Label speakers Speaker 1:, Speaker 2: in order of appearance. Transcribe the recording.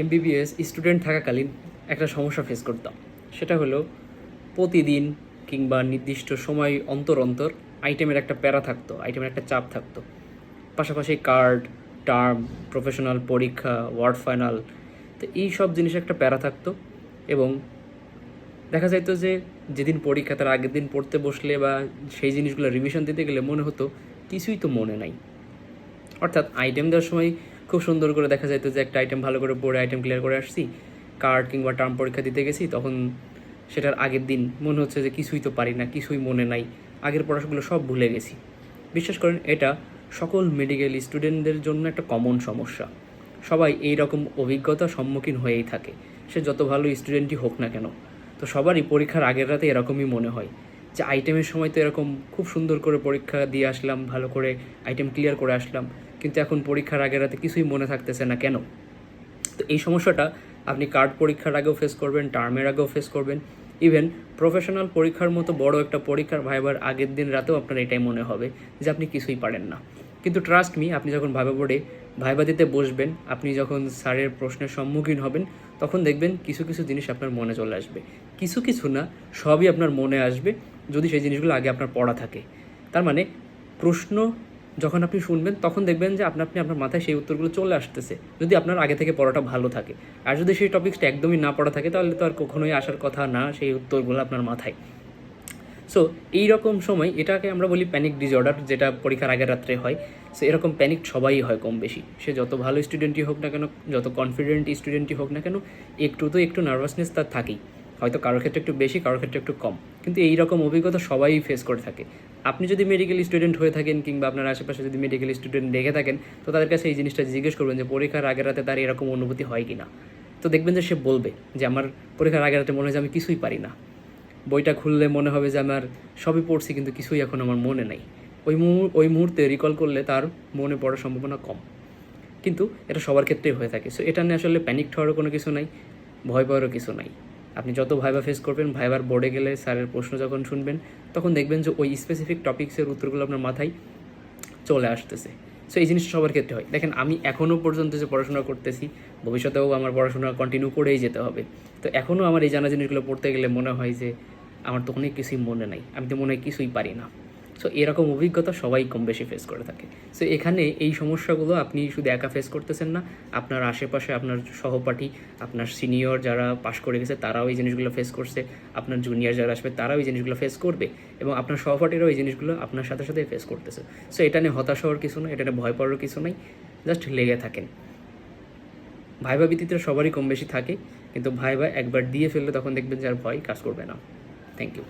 Speaker 1: MBBS student থাকাকালীন একটা সমস্যা ফেস করতাম। সেটা হলো প্রতিদিন কিংবা নির্দিষ্ট সময় অন্তর অন্তর আইটেমের একটা প্যারা থাকতো আইটেমের একটা চাপ থাকতো। পাশাপাশি কার্ড টার্ম প্রফেশনাল পরীক্ষা ওয়ার্ড ফাইনাল তো এই সব জিনিসে একটা প্যারা থাকতো এবং দেখা যাইতো যে যেদিন পরীক্ষা তার আগের দিন পড়তে বসলে বা সেই জিনিসগুলো রিভিশন দিতে গেলে মনে হতো কিছুই তো মনে নাই। অর্থাৎ আইটেম দেওয়ার সময় খুব সুন্দর করে দেখা যাইতো যে একটা আইটেম ভালো করে পড়ে আইটেম ক্লিয়ার করে আসছি কার্ড কিংবা টার্ম পরীক্ষা দিতে গেছি, তখন সেটার আগের দিন মনে হচ্ছে যে কিছুই তো পারি না, কিছুই মনে নাই, আগের পড়াশোনাগুলো সব ভুলে গেছি। বিশ্বাস করেন, এটা সকল মেডিকেল স্টুডেন্টদের জন্য একটা কমন সমস্যা। সবাই এই রকম অভিজ্ঞতার সম্মুখীন হয়েই থাকে, সে যত ভালো স্টুডেন্টই হোক না কেন। তো সবারই পরীক্ষার আগের রাতে এরকমই মনে হয়, যে আইটেমের সময় তো এরকম খুব সুন্দর করে পরীক্ষা দিয়ে আসলাম, ভালো করে আইটেম ক্লিয়ার করে আসলাম কিন্তু এখন পরীক্ষার আগের রাতে কিছুই মনে থাকতেছে না। কেন? তো এই সমস্যাটা আপনি কার্ড পরীক্ষার আগেও ফেস করবেন টার্মের আগেও ফেস করবেন। ইভেন প্রফেশনাল পরীক্ষার মতো বড় একটা পরীক্ষার ভাইবার আগের দিন রাতেও আপনার এটাই মনে হবে যে আপনি কিছুই পারেন না। কিন্তু ট্রাস্ট মি আপনি যখন ভাইবা বোর্ডে ভাইবা দিতে বসবেন, আপনি যখন স্যারের প্রশ্নের সম্মুখীন হবেন, তখন দেখবেন কিছু কিছু জিনিস আপনার মনে চলে আসবে। কিছু কিছু না, সবই আপনার মনে আসবে যদি সেই জিনিসগুলো আগে আপনার পড়া থাকে। তার মানে প্রশ্ন যখন আপনি শুনবেন, তখন দেখবেন যে আপনা, আপনি আপনার মাথায় সেই উত্তরগুলো চলে আসতেছে। যদি আপনার আগে থেকে পড়াটা ভালো থাকে। আর যদি সেই টপিক্সটা একদমই না পড়া থাকে, তাহলে তো আর কখনোই আসার কথা না সেই উত্তরগুলো আপনার মাথায়। সো এই রকম সময় এটাকে আমরা বলি প্যানিক ডিসঅর্ডার যেটা পরীক্ষার আগের রাত্রে হয়। সো এরকম প্যানিক সবাই হয় কম বেশি। সে যত ভালো স্টুডেন্টই হোক না কেন, যত কনফিডেন্ট স্টুডেন্টই হোক না কেন, একটু তো একটু নার্ভাসনেস তার থাকেই। হয়তো কারোর ক্ষেত্রে একটু বেশি, কারোর ক্ষেত্রে একটু কম। কিন্তু এই রকম অভিজ্ঞতা সবাই ফেস করে থাকে। আপনি যদি মেডিকেল স্টুডেন্ট হয়ে থাকেন কিংবা আপনার আশেপাশে যদি মেডিকেল স্টুডেন্ট দেখে থাকেন, তো তাদের কাছে এই জিনিসটা জিজ্ঞেস করবেন যে পরীক্ষার আগের রাতে তার এরকম অনুভূতি হয় কি না তো দেখবেন যে সে বলবে যে, আমার পরীক্ষার আগের রাতে মনে হয় যে আমি কিছুই পারি না। বইটা খুললে মনে হবে যে আমার সবই পড়ছি, কিন্তু কিছুই এখন আমার মনে নেই। ওই ওই মুহূর্তে রিকল করলে তার মনে পড়ার সম্ভাবনা কম। কিন্তু এটা সবার ক্ষেত্রেই হয়ে থাকে। সো এটা নিয়ে আসলে প্যানিক হওয়ারও কোনো কিছু নাই, ভয় পাওয়ারও কিছু নাই। আপনি যত ভাইবা ফেস করবেন ভাইবার বোর্ডে গেলে স্যারের প্রশ্ন যখন শুনবেন, তখন দেখবেন যে ওই স্পেসিফিক টপিক্সের উত্তরগুলো আপনার মাথায় চলে আসতেছে। সো এই জিনিসটা সবার ক্ষেত্রে হয়। দেখেন, আমি এখনও পর্যন্ত যে পড়াশোনা করতেছি, ভবিষ্যতেও আমার পড়াশোনা কন্টিনিউ করেই যেতে হবে। তো এখনও আমার এই জানা জিনিসগুলো পড়তে গেলে মনে হয় যে, আমার তো অনেক কিছুই মনে নাই। আমি তো মনে হয় কিছুই পারি না। সো এরকম অভিজ্ঞতা সবাই কম বেশি ফেস করে থাকে। সো এখানে এই সমস্যাগুলো আপনি শুধু একা ফেস করতেছেন না, আপনার আশেপাশে আপনার সহপাঠী, আপনার সিনিয়র যারা পাশ করে গেছে, তারাও এই জিনিসগুলো ফেস করছে, আপনার জুনিয়র যারা আসবে, তারাও এই জিনিসগুলো ফেস করবে এবং আপনার সহপাঠীরাও এই জিনিসগুলো আপনার সাথে সাথে ফেস করতেছে। সো এটা নিয়ে হতাশ হওয়ার কিছু নয় এটা নিয়ে ভয় পাওয়ার কিছু নাই জাস্ট লেগে থাকেন। ভাইবা ভীতিতে সবারই কম বেশি থাকে, কিন্তু ভাইবা একবার দিয়ে ফেললে তখন দেখবেন যে আর ভয় কাজ করবে না। Thank you